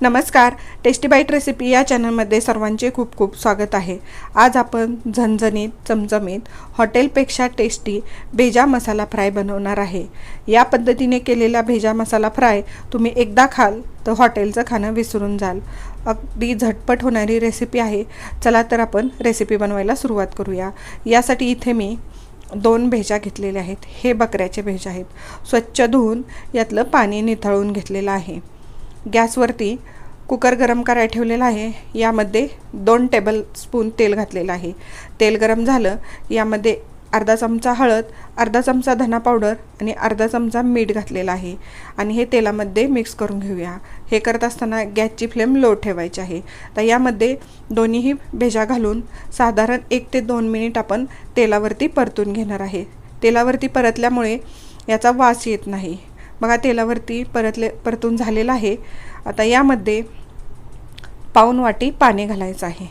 नमस्कार tasty bite recipe या चॅनलमध्ये सर्वांचे खूप खूप स्वागत आहे. आज आपण झणझणीत चमचमीत हॉटेलपेक्षा टेस्टी भेजा मसाला फ्राय बनवणार आहे. या पद्धतीने केलेला भेजा मसाला फ्राय तुम्ही एकदा खाल तर हॉटेलचं खाणं विसरून जाल. अगदी झटपट होणारी रेसिपी आहे. चला तर आपण रेसिपी बनवायला सुरुवात करूया. यासाठी इथे मी दोन भेजा घेतलेल्या आहेत. हे बकऱ्याचे भेजा आहेत. स्वच्छ धुवून यातलं पाणी निथळून घेतलेलं आहे. गॅसवरती कुकर गरम करायला ठेवलेला आहे. यामध्ये दोन टेबल स्पून तेल घातलेलं आहे. तेल गरम झालं यामध्ये अर्धा चमचा हळद अर्धा चमचा धना पावडर आणि अर्धा चमचा मीठ घातलेलं आहे. आणि हे तेलामध्ये मिक्स करून घेऊया. हे करत असताना गॅसची फ्लेम लो ठेवायची आहे. तर यामध्ये दोन्हीही भेजा घालून साधारण एक ते दोन मिनिट आपण तेलावरती परतून घेणार आहे. तेलावरती परतल्यामुळे याचा वास येत नाही. बघा तेलावरती परतले परतून झालेलं आहे. आता यामध्ये पाऊन वाटी पाणी घालायचं आहे.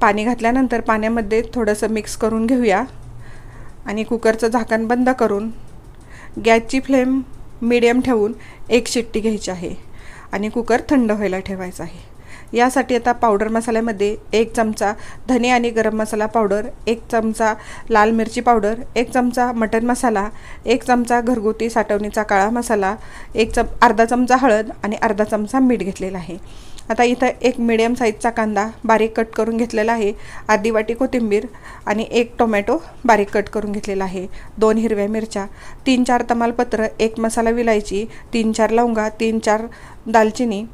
पाणी घातल्यानंतर पाण्यामध्ये थोडंसं मिक्स करून घेऊया आणि कुकरचं झाकण बंद करून गॅसची फ्लेम मिडियम ठेवून एक शिट्टी घ्यायची आहे आणि कुकर थंड व्हायला ठेवायचा आहे. यासाठी आता पावडर मसाल्यामध्ये एक चमचा धने आणि गरम मसाला पावडर एक चमचा लाल मिरची पावडर एक चमचा मटन मसाला एक चमचा घरगुती साठवणीचा काळा मसाला एक चम अर्धा चमचा हळद आणि अर्धा चमचा मीठ घेतलेला आहे. आता इथं एक मिडियम साईजचा कांदा बारीक कट करून घेतलेला आहे अर्धी वाटी कोथिंबीर आणि एक टोमॅटो बारीक कट करून घेतलेला आहे दोन हिरव्या मिरच्या तीन चार तमालपत्र एक मसाला विलायची तीन चार लवंगा तीन चार दालचिनी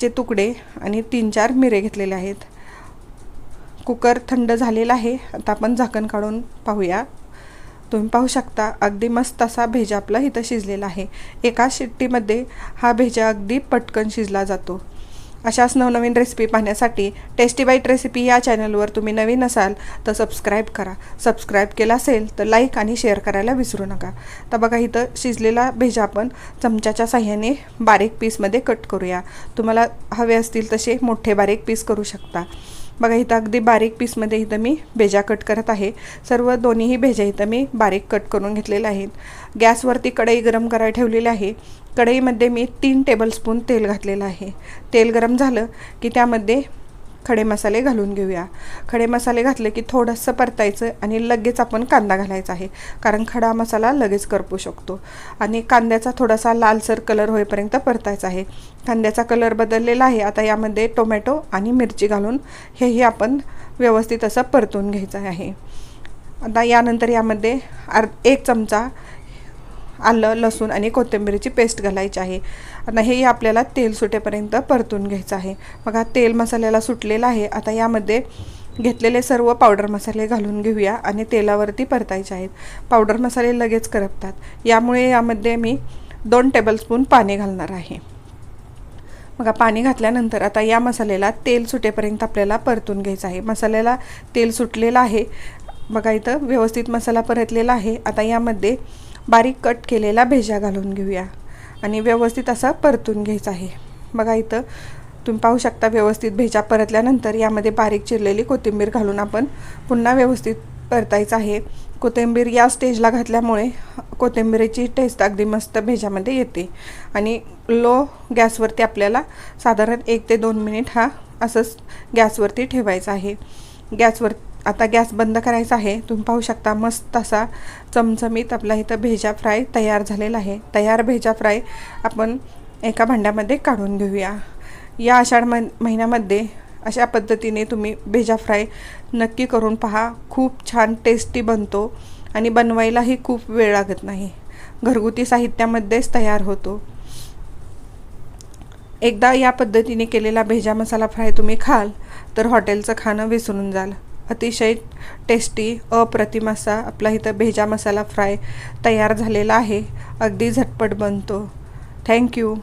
चे तुकडे आणि तीन चार मिरे घेतलेले आहेत. कुकर थंड झालेला आहे. आता आपण झाकण काढून पाहूया. तुम्ही पाहू शकता अगदी मस्त असा भेजा आपला इथं शिजलेला आहे. एका शिट्टीमध्ये हा भेजा अगदी पटकन शिजला जातो. अशाच नवनवीन रेसिपी पाहण्यासाठी टेस्टी बाईट रेसिपी या चॅनलवर तुम्ही नवीन असाल तर सबस्क्राईब करा. सबस्क्राईब केला असेल तर लाईक आणि शेअर करायला विसरू नका. तर बघा इथं शिजलेला भेजा आपण चमच्याच्या साह्याने बारीक पीसमध्ये कट करूया. तुम्हाला हवे असतील तसे मोठे बारीक पीस करू शकता. बघा इथं अगदी बारीक पीसमध्ये इथं मी भेजा कट करत आहे. सर्व दोन्हीही भेजा इथं मी बारीक कट करून घेतलेल्या आहेत. गॅसवरती कढई गरम करायला ठेवलेली आहे. कढईमध्ये मी तीन टेबलस्पून तेल घातलेलं आहे. तेल गरम झालं की त्यामध्ये खडे मसाले घालून घेऊया. खडे मसाले घातले की थोडंसं परतायचं आणि लगेच आपण कांदा घालायचा आहे. कारण खडा मसाला लगेच करपू शकतो. आणि कांद्याचा थोडासा लालसर कलर होईपर्यंत परतायचा आहे. कांद्याचा कलर बदललेला आहे. आता यामध्ये टोमॅटो आणि मिरची घालून हेही आपण व्यवस्थित असं परतून घ्यायचं आहे. आता यानंतर यामध्ये अर् एक चमचा आलं लसूण आणि कोथिंबीरीची पेस्ट घालायची आहे. आता हे आपल्याला तेल सुटेपर्यंत परतून घ्यायचं आहे. मग हा तेल मसाल्याला सुटलेला आहे. आता यामध्ये घेतलेले सर्व पावडर मसाले घालून घेऊया आणि तेलावरती परतायचे आहेत. पावडर मसाले लगेच करपतात. यामुळे यामध्ये मी दोन टेबलस्पून पाणी घालणार आहे. मग पाणी घातल्यानंतर आता या मसाल्याला तेल सुटेपर्यंत आपल्याला परतून घ्यायचं आहे. मसाल्याला तेल सुटलेलं आहे. बघा इथं व्यवस्थित मसाला परतलेला आहे. आता यामध्ये बारीक कट केलेला भेजा घालून घेऊया. आणि व्यवस्थित असा परतून घ्यायचा आहे. बघा इथं तुम्ही पाहू शकता व्यवस्थित भेजा परतल्यानंतर यामध्ये बारीक चिरलेली कोथिंबीर घालून आपण पुन्हा व्यवस्थित परतायचं आहे. कोथिंबीर या स्टेजला घातल्यामुळे कोथिंबीरीची टेस्ट अगदी मस्त भेजामध्ये येते. आणि लो गॅसवरती आपल्याला साधारण एक ते दोन मिनिट हा असंच गॅसवरती ठेवायचा आहे. गॅसवर आता गॅस बंद करायचा आहे. तुम्ही पाहू शकता मस्त असा चमचमीत आपला इथं भेजा फ्राय तयार झालेला आहे. तयार भेजा फ्राय आपण एका भांड्यामध्ये काढून घेऊया. या आषाढ महिन्यामध्ये अशा पद्धतीने तुम्ही भेजा फ्राय नक्की करून पहा. खूप छान टेस्टी बनतो आणि बनवायलाही खूप वेळ लागत नाही. घरगुती साहित्यामध्येच तयार होतो. एकदा या पद्धतीने केलेला भेजा मसाला फ्राय तुम्ही खाल तर हॉटेलचं खाणं विसरून जाल. अतिशय टेस्टी अप्रतिम असा आपला इथं भेजा मसाला फ्राय तयार झालेला आहे. अगदी झटपट बनतो. थँक्यू